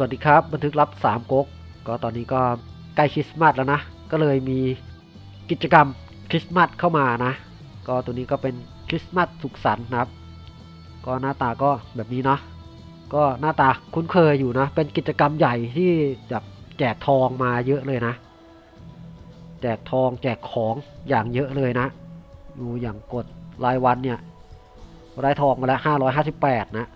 สวัสดีครับ บันทึกลับ3ก๊กก็ตอนนี้ก็ใกล้คริสต์มาสแล้วนะ ก็เลยมีกิจกรรมคริสต์มาสเข้ามานะ ก็ตัวนี้ก็เป็นคริสต์มาสสุขสันต์นะครับ ก็หน้าตาก็แบบนี้เนาะก็หน้าตาคุ้นเคยอยู่นะ เป็นกิจกรรมใหญ่ที่แบบแจกทองมาเยอะเลยนะ แจกทองแจกของอย่างเยอะเลยนะดูอย่างกดรายวันเนี่ยได้ทองมาแล้ว558 นะ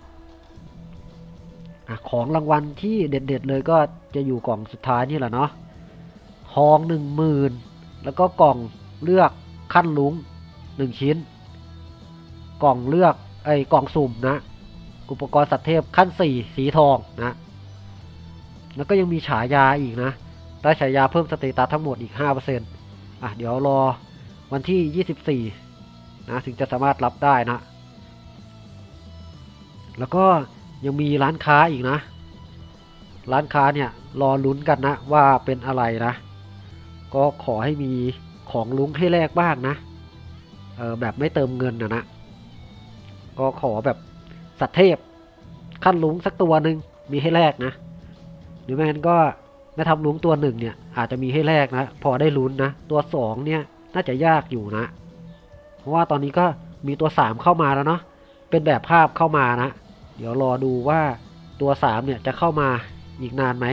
อของรางวัลที่เด็ดๆเลยก็จะอยู่กล่องสุดท้ายนี่แหละเนาะทองหนึ่งหมื่นแล้วก็กล่องเลือกขั้นลุงหนึ่งชิ้น กล่องเลือกไอ้กล่องสุ่มนะ อุปกรณ์สัตว์เทพขั้นสี่สีทองนะ แล้วก็ยังมีฉายาอีกนะ ได้ฉายาเพิ่มสเตตัสทั้งหมดอีก 5%อะเดี๋ยวรอวันที่ 24 นะ ถึงจะสามารถรับได้นะ แล้วก็ ยังมีร้านค้าอีกนะ ร้านค้าเนี่ยรอลุ้นกันนะว่าเป็นอะไรนะ ก็ขอให้มีของลุ้งให้แลกบ้างนะเออแบบไม่เติมเงินนะนะก็ขอแบบสัตว์เทพขั้นลุงสักตัวหนึ่งมีให้แลกนะ หรือไม่งั้นก็แม่ทำลุงตัวหนึ่งเนี่ย อาจจะมีให้แลกนะ พอได้ลุ้นนะ ตัวสองเนี่ยน่าจะยากอยู่นะ เพราะว่าตอนนี้ก็มีตัวสามเข้ามาแล้วเนาะเป็นแบบภาพเข้ามานะ เดี๋ยวรอดูว่าตัวสามเนี่ยจะเข้ามาอีกนานไหม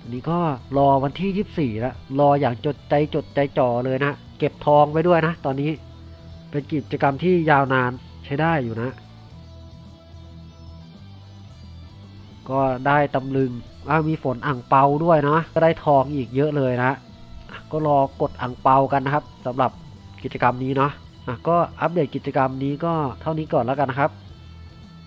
อันนี้ก็รอวันที่ 24แล้วรออย่างจดใจจดใจจ่อเลยนะ เก็บทองไว้ด้วยนะ ตอนนี้เป็นกิจกรรมที่ยาวนานใช้ได้อยู่นะ ก็ได้ตำลึงอ่ามีฝนอ่างเปาด้วยนะก็ได้ทองอีกเยอะเลยนะ ก็รอกดอ่างเปากันนะครับสำหรับกิจกรรมนี้เนาะก็อัปเดตกิจกรรมนี้ก็เท่านี้ก่อนแล้วกันนะครับ